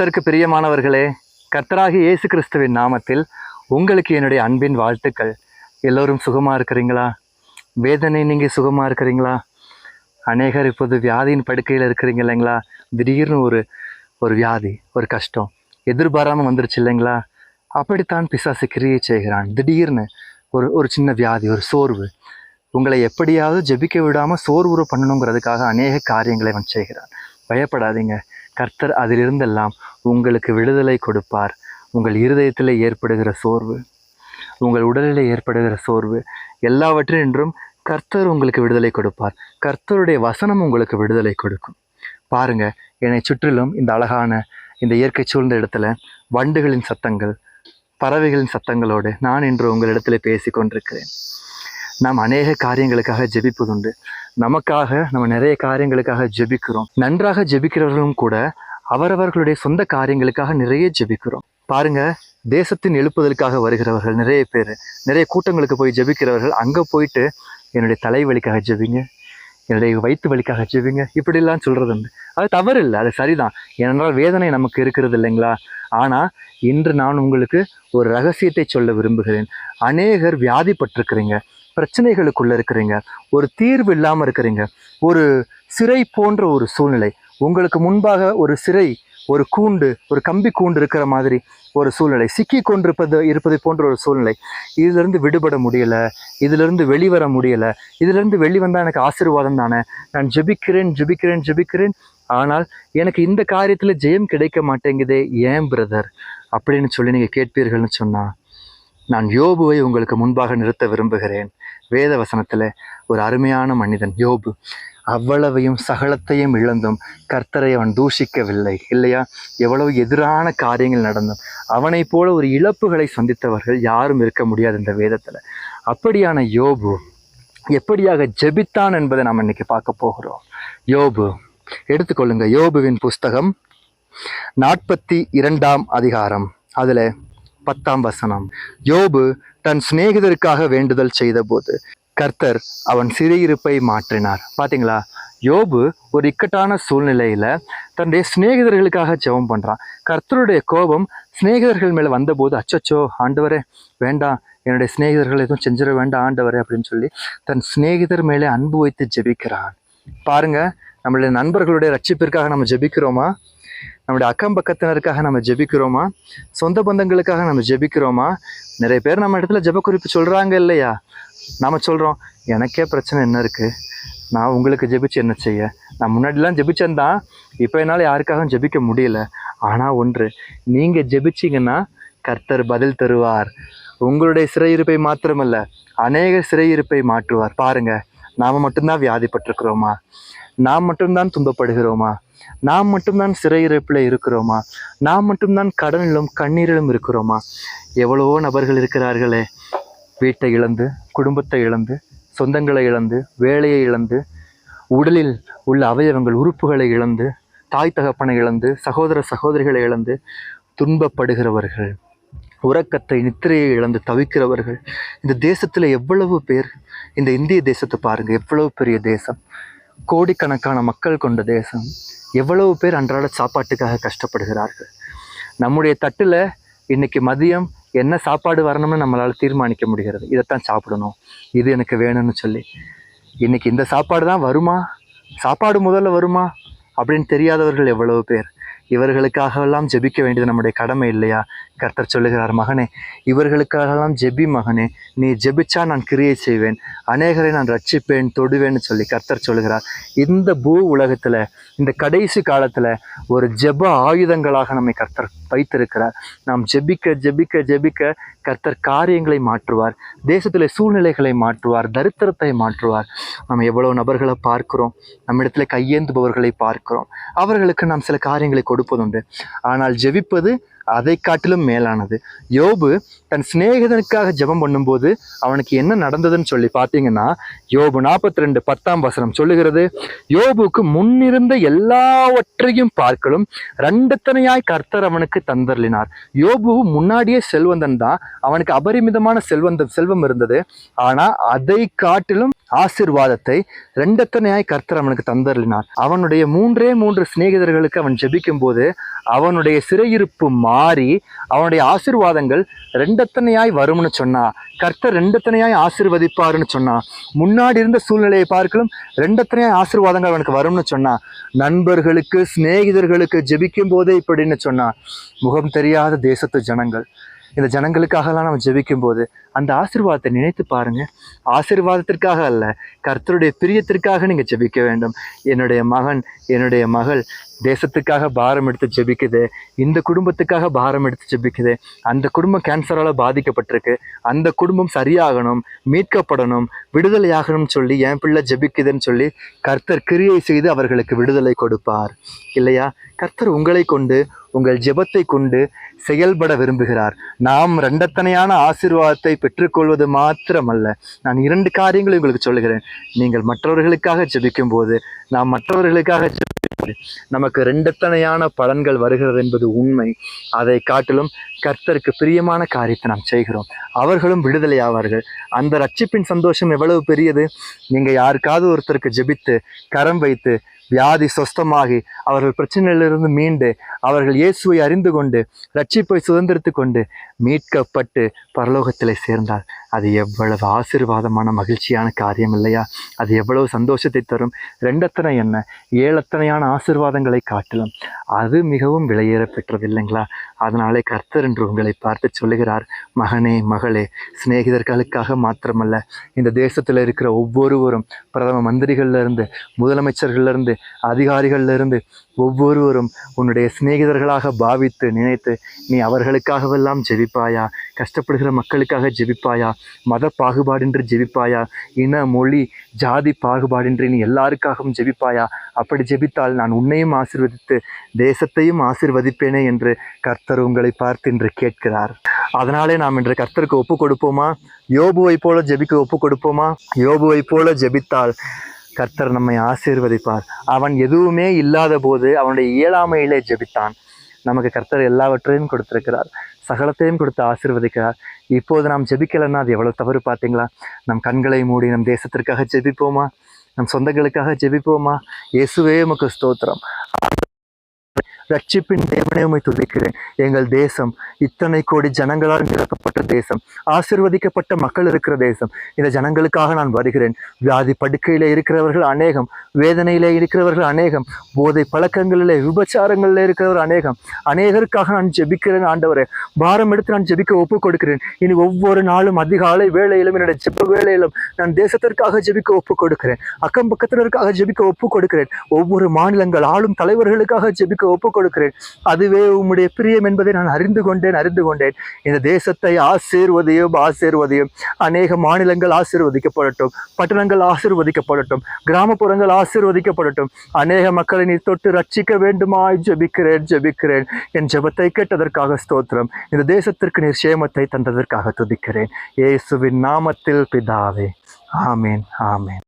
கர்த்தருக்கு பிரியமானவர்களே கர்த்தராகி இயேசு கிறிஸ்துவின் நாமத்தில் உங்களுக்கு என்னுடைய அன்பின் வாழ்த்துக்கள். எல்லோரும் சுகமாக இருக்கிறீங்களா? வேதனை நீங்கள் சுகமாக இருக்கிறீங்களா? அநேகர் இப்போது வியாதியின் படுக்கையில் இருக்கிறீங்க இல்லைங்களா? திடீர்னு ஒரு ஒரு வியாதி ஒரு கஷ்டம் எதிர்பாராமல் வந்துருச்சு இல்லைங்களா? அப்படித்தான் பிசாசு கிரியை செய்கிறான். திடீர்னு ஒரு ஒரு சின்ன வியாதி ஒரு சோர்வு. உங்களை எப்படியாவது ஜெபிக்க விடாமல் சோர்வுற பண்ணணுங்கிறதுக்காக அநேக காரியங்களை அவன் செய்கிறான். பயப்படாதீங்க. கர்த்தர் அதிலிருந்தெல்லாம் உங்களுக்கு விடுதலை கொடுப்பார். உங்கள் இருதயத்தில் ஏற்படுகிற சோர்வு உங்கள் உடலில் ஏற்படுகிற சோர்வு எல்லாவற்றினின்றும் கர்த்தர் உங்களுக்கு விடுதலை கொடுப்பார். கர்த்தருடைய வசனம் உங்களுக்கு விடுதலை கொடுக்கும். பாருங்க என்னை சுற்றிலும் இந்த அழகான இந்த இயற்கை சூழ்ந்த இடத்துல வண்டுகளின் சத்தங்கள் பறவைகளின் சத்தங்களோடு நான் இன்று உங்களிடத்தில் பேசி கொண்டிருக்கிறேன் நாம் அநேக காரியங்களுக்காக ஜெபிப்பதுண்டு. நமக்காக நம்ம நிறைய காரியங்களுக்காக ஜெபிக்கிறோம். நன்றாக ஜெபிக்கிறவர்களும் கூட அவரவர்களுடைய சொந்த காரியங்களுக்காக நிறைய ஜெபிக்கிறோம். பாருங்க தேசத்தின் எழுப்புதலுக்காக வருகிறவர்கள் நிறைய பேர். நிறைய கூட்டங்களுக்கு போய் ஜெபிக்கிறவர்கள் அங்கே போயிட்டு என்னுடைய தலைவலிக்காக ஜெபிங்க. என்னுடைய வயிற்று வலிக்காக ஜெபிங்க. இப்படிலாம் சொல்கிறது உண்டு. அது தவறு இல்லை அது சரிதான். ஏனென்றால் வேதனை நமக்கு இருக்கிறது இல்லைங்களா? ஆனால் இன்று நான் உங்களுக்கு ஒரு ரகசியத்தை சொல்ல விரும்புகிறேன். அநேகர் வியாதிப்பட்டிருக்கிறீங்க. பிரச்சனைகளுக்குள்ள இருக்கிறீங்க. ஒரு தீர்வு இல்லாமல் இருக்கிறீங்க. ஒரு சிறை போன்ற ஒரு சூழ்நிலை. உங்களுக்கு முன்பாக ஒரு சிறை ஒரு கூண்டு ஒரு கம்பி கூண்டு இருக்கிற மாதிரி ஒரு சூழ்நிலை. சிக்கி கொண்டிருப்பது இருப்பது போன்ற ஒரு சூழ்நிலை. இதிலிருந்து விடுபட முடியல. இதிலிருந்து வெளிவர முடியல. இதிலிருந்து வெளிவந்தால் எனக்கு ஆசீர்வாதம் தானே? நான் ஜெபிக்கிறேன் ஜெபிக்கிறேன் ஜெபிக்கிறேன். ஆனால் எனக்கு இந்த காரியத்தில் ஜெயம் கிடைக்க மாட்டேங்குதே. ஏன் பிரதர்? அப்படின்னு சொல்லி நீங்கள் கேட்பீர்கள்னு சொன்னால் நான் யோபுவை உங்களுக்கு முன்பாக நிறுத்த விரும்புகிறேன். வேத வசனத்தில் ஒரு அருமையான மனிதன் யோபு. அவ்வளவையும் சகலத்தையும் இழந்தும் கர்த்தரை அவன் தூஷிக்கவில்லை. இல்லையா? எவ்வளவு எதிரான காரியங்கள் நடந்தும் அவனைப் போல ஒரு இழப்புகளை சந்தித்தவர்கள் யாரும் இருக்க முடியாது இந்த வேதத்தில். அப்படியான யோபு எப்படியாக ஜெபித்தான் என்பதை நாம் இன்னைக்கு பார்க்க போகிறோம். யோபு எடுத்துக்கொள்ளுங்க. யோபுவின் புஸ்தகம் நாற்பத்தி இரண்டாம் அதிகாரம். அதில் பத்தாம் வசனம். யோபு தன் சிநேகிதருக்காக வேண்டுதல் செய்தபோது கர்த்தர் அவன் சிறையிருப்பை மாற்றினார். பார்த்தீங்களா யோபு ஒரு இக்கட்டான சூழ்நிலையில் தன்னுடைய சிநேகிதர்களுக்காக ஜெபம் பண்ணுறான் கர்த்தருடைய கோபம் சிநேகிதர்கள் மேலே வந்தபோது அச்சச்சோ ஆண்டவரே வேண்டாம் என்னுடைய சிநேகிதர்கள் எதுவும் செஞ்சிட வேண்டாம் ஆண்டவரே அப்படின்னு சொல்லி தன் சிநேகிதர் மேலே அன்பு வைத்து ஜெபிக்கிறான். பாருங்க நம்மளுடைய நண்பர்களுடைய ரட்சிப்பிற்காக நம்ம ஜெபிக்கிறோமா? நம்முடைய அக்கம் பக்கத்தினருக்காக நம்ம ஜெபிக்கிறோமா? சொந்த பந்தங்களுக்காக நம்ம ஜெபிக்கிறோமா? நிறைய பேர் நம்ம இடத்துல ஜெப குறிப்பு சொல்கிறாங்க இல்லையா? நம்ம சொல்கிறோம் எனக்கே பிரச்சனை என்ன இருக்குது நான் உங்களுக்கு ஜெபிச்சு என்ன செய்ய? நான் முன்னாடிலாம் ஜெபிச்சேன் தான். இப்போ என்னால் யாருக்காகவும் ஜெபிக்க முடியல. ஆனால் ஒன்று நீங்கள் ஜெபிச்சீங்கன்னா கர்த்தர் பதில் தருவார். உங்களுடைய சிறையிருப்பை மாத்திரமல்ல அநேக சிறையிருப்பை மாற்றுவார். பாருங்கள் நாம் மட்டும்தான் வியாதிப்பட்டிருக்கிறோமா? நாம் மட்டும்தான் துன்பப்படுகிறோமா? நாம் மட்டும்தான் சிறையிருப்பில் இருக்கிறோமா? நாம் மட்டும்தான் கடனிலும் கண்ணீரிலும் இருக்கிறோமா? எவ்வளவோ நபர்கள் இருக்கிறார்களே. வீட்டை இழந்து குடும்பத்தை இழந்து சொந்தங்களை இழந்து வேலையை இழந்து உடலில் உள்ள அவயவங்கள் உறுப்புகளை இழந்து தாய் தகப்பனை இழந்து சகோதர சகோதரிகளை இழந்து துன்பப்படுகிறவர்கள். உறக்கத்தை நித்திரையை இழந்து தவிக்கிறவர்கள். இந்த தேசத்தில் எவ்வளவு பேர் இந்த இந்திய தேசத்தை பாருங்கள் எவ்வளவு பெரிய தேசம். கோடிக்கணக்கான மக்கள் கொண்ட தேசம். எவ்வளவு பேர் அன்றாட சாப்பாட்டுக்காக கஷ்டப்படுகிறார்கள். நம்முடைய தட்டில் இன்றைக்கி மதியம் என்ன சாப்பாடு வரணும்னு நம்மளால் தீர்மானிக்க முடிகிறது. இதைத்தான் சாப்பிடணும். இது எனக்கு வேணும்னு சொல்லி. இன்னைக்கு இந்த சாப்பாடு தான் வருமா? சாப்பாடு முதல்ல வருமா? அப்படின்னு தெரியாதவர்கள் எவ்வளவு பேர். இவர்களுக்காகவெல்லாம் ஜெபிக்க வேண்டியது நம்முடைய கடமை இல்லையா? கர்த்தர் சொல்லுகிறார் மகனே இவர்களுக்காகலாம் ஜெபி மகனே. நீ ஜெபிச்சா நான் கிரியை செய்வேன். அநேகரை நான் ரட்சிப்பேன் தொடுவேன்னு சொல்லி கர்த்தர் சொல்லுகிறார். இந்த பூ உலகத்தில் இந்த கடைசி காலத்தில் ஒரு ஜெப ஆயுதங்களாக நம்மை கர்த்தர் வைத்திருக்கிறார் நாம் ஜெபிக்க ஜெபிக்க ஜெபிக்க கர்த்தர் காரியங்களை மாற்றுவார். தேசத்தில் சூழ்நிலைகளை மாற்றுவார். தரித்திரத்தை மாற்றுவார். நாம் எவ்வளோ நபர்களை பார்க்கிறோம். நம்மிடத்தில் கையேந்துபவர்களை பார்க்கிறோம். அவர்களுக்கு நாம் சில காரியங்களை கொடுப்பதுண்டு. ஆனால் ஜெபிப்பது அதை காட்டிலும் மேலானது. யோபு தன் சிநேகிதனுக்காக ஜெபம் பண்ணும்போது அவனுக்கு என்ன நடந்ததுன்னு சொல்லி பார்த்தீங்கன்னா யோபு நாற்பத்தி ரெண்டு பத்தாம் வசனம் சொல்லுகிறது யோபுக்கு முன்னிருந்த எல்லாவற்றையும் பார்க்கலும் ரெண்டுத்தனையாய் கர்த்தர் அவனுக்கு தந்தர்லினார் யோபு முன்னாடியே செல்வந்தன் தான் அவனுக்கு அபரிமிதமான செல்வந்த செல்வம் இருந்தது. ஆனால் அதை காட்டிலும் ஆசிர்வாதத்தை ரெண்டத்தனையாய் கர்த்தர் அவனுக்கு தந்தருளினார். அவனுடைய மூன்றே மூன்று சிநேகிதர்களுக்கு அவன் ஜெபிக்கும் போது அவனுடைய சிறையிருப்பு மாறி அவனுடைய ஆசிர்வாதங்கள் ரெண்டத்தனையாய் வரும்னு சொன்னா கர்த்தர் ரெண்டத்தனையாய் ஆசிர்வதிப்பாருன்னு சொன்னா முன்னாடி இருந்த சூழ்நிலையை பார்க்கலும் ரெண்டத்தனையாய் ஆசிர்வாதங்கள் அவனுக்கு வரும்னு சொன்னா நண்பர்களுக்கு சிநேகிதர்களுக்கு ஜெபிக்கும் போதே இப்படின்னு சொன்னா முகம் தெரியாத தேசத்து ஜனங்கள் இந்த ஜனங்களுக்காகலாம் நம்ம ஜெபிக்கும் போது அந்த ஆசீர்வாதத்தை நினைத்து பாருங்க. ஆசீர்வாதத்திற்காக அல்ல கர்த்தருடைய பிரியத்திற்காக நீங்க ஜெபிக்க வேண்டும். என்னுடைய மகன் என்னுடைய மகள் தேசத்துக்காக பாரம் எடுத்து ஜெபிக்குது இந்த குடும்பத்துக்காக பாரம் எடுத்து ஜெபிக்குது அந்த குடும்பம் கேன்சரால் பாதிக்கப்பட்டிருக்கு அந்த குடும்பம் சரியாகணும் மீட்கப்படணும் விடுதலையாகணும்னு சொல்லி என் பிள்ளை ஜெபிக்குதுன்னு சொல்லி கர்த்தர் கிரியை செய்து அவர்களுக்கு விடுதலை கொடுப்பார். இல்லையா? கர்த்தர் உங்களை கொண்டு உங்கள் ஜெபத்தை கொண்டு செயல்பட விரும்புகிறார். நாம் ரெண்டத்தனையான ஆசிர்வாதத்தை பெற்றுக்கொள்வது மாத்திரமல்ல. நான் இரண்டு காரியங்களை உங்களுக்கு சொல்லுகிறேன். நீங்கள் மற்றவர்களுக்காக ஜெபிக்கும் போது நாம் மற்றவர்களுக்காக நமக்கு ரெண்டத்தனையான பலன்கள் வருகிறது என்பது உண்மை. அதை காட்டிலும் கர்த்தருக்கு பிரியமான காரியத்தை நாம் செய்கிறோம். அவர்களும் விடுதலை ஆவார்கள். அந்த ரட்சிப்பின் சந்தோஷம் எவ்வளவு பெரியது? நீங்கள் யாருக்காவது ஒருத்தருக்கு ஜெபித்து கரம் வைத்து வியாதி சொஸ்தமாகி அவர்கள் பிரச்சனையிலிருந்து மீண்டு அவர்கள் இயேசுவை அறிந்து கொண்டு ரட்சிப்பை சுதந்திரித்து கொண்டு மீட்கப்பட்டு பரலோகத்திலே சேர்ந்தார். அது எவ்வளவு ஆசீர்வாதமான மகிழ்ச்சியான காரியம் இல்லையா? அது எவ்வளவு சந்தோஷத்தை தரும்? ரெண்டத்தனை என்ன? ஏழத்தனையான ஆசிர்வாதங்களை காட்டிலும் அது மிகவும் விலையேற பெற்றது இல்லைங்களா? அதனாலே கர்த்தர் என்று உங்களை பார்த்து சொல்லுகிறார் மகனே மகளே சிநேகிதர்களுக்காக மாத்திரமல்ல இந்த தேசத்தில் இருக்கிற ஒவ்வொருவரும் பிரதம மந்திரிகள்ல இருந்து முதலமைச்சர்கள்ல ஒவ்வொருவரும் உன்னுடைய சிநேகிதர்களாக பாவித்து நினைத்து நீ அவர்களுக்காகவெல்லாம் ஜெபிப்பாயா? கஷ்டப்படுகிற மக்களுக்காக ஜெபிப்பாயா? மத பாகுபாடின்றி ஜெபிப்பாயா? இன மொழி ஜாதி பாகுபாடின்றி நீ எல்லாருக்காகவும் ஜெபிப்பாயா? அப்படி ஜெபித்தால் நான் உன்னையும் ஆசிர்வதித்து தேசத்தையும் ஆசிர்வதிப்பேனே என்று கர்த்தர் உங்களை பார்த்து இன்று கேட்கிறார். அதனாலே நாம் இன்று கர்த்தருக்கு ஒப்பு கொடுப்போமா யோபுவை போல ஜெபிக்க ஒப்பு கொடுப்போமா யோபுவை போல ஜெபித்தால் கர்த்தர் நம்மை ஆசீர்வதிப்பார். அவன் எதுவுமே இல்லாத போது அவனுடைய இயலாமையிலே ஜெபித்தான். நமக்கு கர்த்தர் எல்லாவற்றையும் கொடுத்திருக்கிறார். சகலத்தையும் கொடுத்து ஆசிர்வதிக்கிறார். இப்போது நாம் ஜெபிக்கலைன்னா அது எவ்வளவு தவறு பார்த்தீங்களா? நம் கண்களை மூடி நம் தேசத்திற்காக ஜெபிப்போமா? நம் சொந்தங்களுக்காக ஜெபிப்போமா? இயேசுவே உமக்கு ஸ்தோத்திரம். ரட்சிப்பின் தேவனே உம்மை துதிக்கிறேன். எங்கள் தேசம் இத்தனை கோடி ஜனங்களால் நிரப்பப்பட்ட தேசம். ஆசிர்வதிக்கப்பட்ட மக்கள் இருக்கிற தேசம். இந்த ஜனங்களுக்காக நான் வருகிறேன். வியாதி படுக்கையில் இருக்கிறவர்கள் அநேகம் வேதனையிலே இருக்கிறவர்கள் அநேகம் போதை பழக்கங்களிலே விபச்சாரங்களில் இருக்கிறவர் அநேகம். அநேகருக்காக நான் ஜெபிக்கிறேன் ஆண்டவரே. பாரம் எடுத்து நான் ஜெபிக்க ஒப்பு கொடுக்கிறேன் இனி ஒவ்வொரு நாளும் அதிகாலை வேலையிலும் என்னுடைய ஜெப வேலையிலும் நான் தேசத்திற்காக ஜெபிக்க ஒப்பு கொடுக்கிறேன் அக்கம் பக்கத்தினருக்காக ஜெபிக்க ஒப்பு கொடுக்கிறேன் ஒவ்வொரு மாநிலங்கள் ஆளும் தலைவர்களுக்காக ஜெபிக்க ஒப்பு கொடுக்கிறேன். அதுவே உம்முடைய பிரியம் என்பதை நான் அறிந்து கொண்டேன் அறிந்து கொண்டேன். இந்த தேசத்தை ஆசீர்வதியும் ஆசீர்வதியும். அநேக மாநிலங்கள் ஆசீர்வதிக்கப்படட்டும் பட்டணங்கள் ஆசீர்வதிக்கப்படட்டும் கிராமப்புறங்கள் ஆசீர்வதிக்கப்படட்டும். அநேக மக்களை நீ தொட்டு ரட்சிக்க வேண்டுமாய் ஜெபிக்கிறேன் ஜெபிக்கிறேன். என் ஜெபத்தை கேட்டதற்காக ஸ்தோத்திரம். இந்த தேசத்திற்கு நீர் சேமத்தை தந்ததற்காக துதிக்கிறேன். இயேசுவின் நாமத்தில் பிதாவே. ஆமேன் ஆமேன்.